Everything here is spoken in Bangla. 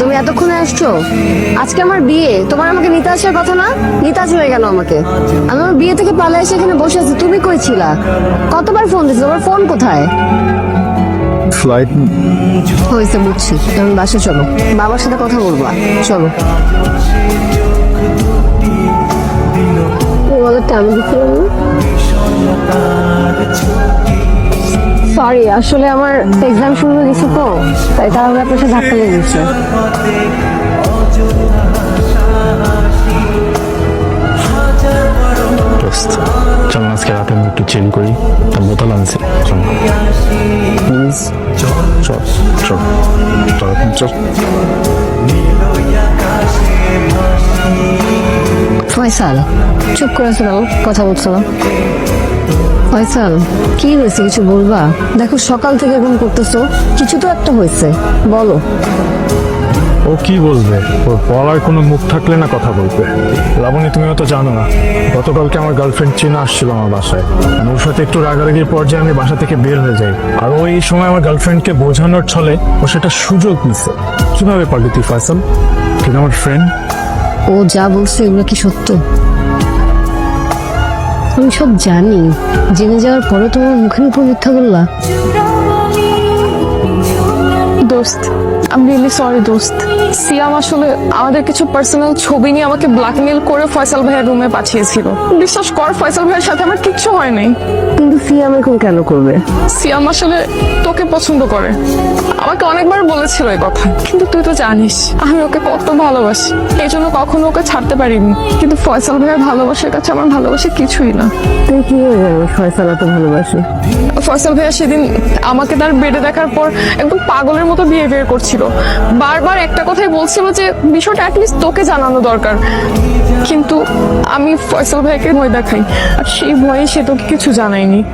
তুমি এতক্ষণে আসছো? আজকে আমার বিয়ে। তোমার আমাকে নিতে আসার কথা না? নিতে চলে গেল আমাকে। আমি আমার বিয়ে থেকে পালা এসে এখানে বসে আছি। তুমি কই ছিলা? কতবার ফোন দিচ্ছি তোমার ফোন কোথায়? ফ্লাইট হয়েছে বুঝছি। তুমি বাসে চলো। বাবার সাথে কথা বলব চলো। ওয়ালেটটা আমি সরি আসলে আমার এক্সাম শুরু হয়ে গেছে তো তাই তাহলে আপনার সাথে ধাক্কা লেগে গেছে। চল আজকে রাতে আমরা একটু চিল করি তার বোতল আনছি। চল। প্লিজ চল চল চল চল। ফয়সাল চুপ করেছ কথা বলছো না? ফয়সাল কি হয়েছে কিছু বলবা? দেখো সকাল থেকে এরকম করতেছো কিছু তো একটা হয়েছে বলো। ও কি বলবে? ওর বলার কোনো মুখ থাকলে না কথা বলবে। লাবণী তুমিও তো জানো না। গতকালকে আমার গার্লফ্রেন্ড চীনা আসছিল আমার বাসায়। আর ওর সাথে একটু রাগারাগির পর্যায়ে আমি বাসা থেকে বের হয়ে যাই। আর ও এই সময় আমার গার্লফ্রেন্ডকে বোঝানোর ছলে ও সেটা সুযোগ নিছে কীভাবে পারলি তুই ফয়সাল? কিন্তু আমার ফ্রেন্ড ও যা বলছে এগুলো কি সত্য? আমি সব জানি। জেনে যাওয়ার পরও তোমার মুখের উপর মিথ্যা বললা। দোস্ত। আমি রিয়েলি সরি দোস্ত। সিয়াম আসলে আমাদের কিছু পার্সোনাল ছবি নিয়ে আমাকে ব্ল্যাকমেল করে ফয়সাল ভাইয়ের রুমে পাঠিয়েছিল। বিশ্বাস কর ফয়সাল ভাইয়ের সাথে আমার কিচ্ছু হয় নাই। কিন্তু সিয়াম এখন কেন করবে? সিয়াম আসলে তোকে পছন্দ করে। আমাকে অনেকবার বলেছিল এই কথা। কিন্তু তুই তো জানিস আমি ওকে কত ভালোবাসি। এই জন্য কখনো ওকে ছাড়তে পারিনি। কিন্তু ফয়সাল ভাইয়ের ভালোবাসার কাছে আমার ভালোবাসা কিছুই না। তুই কি ফয়সাল এত ভালোবাসে। ফয়সাল ভাইয়া সেদিন আমাকে তার বেডে দেখার পর একদম পাগলের মতো বিহেভিয়ার করছিল। বারবার একটা কথাই বলছিল যে, বিষয়টা অ্যাটলিস্ট তোকে জানানো দরকার। কিন্তু আমি ফয়সল ভাইকে ভয় দেখাই। আর সেই ভয়ে সে তোকে কিছু জানায়নি।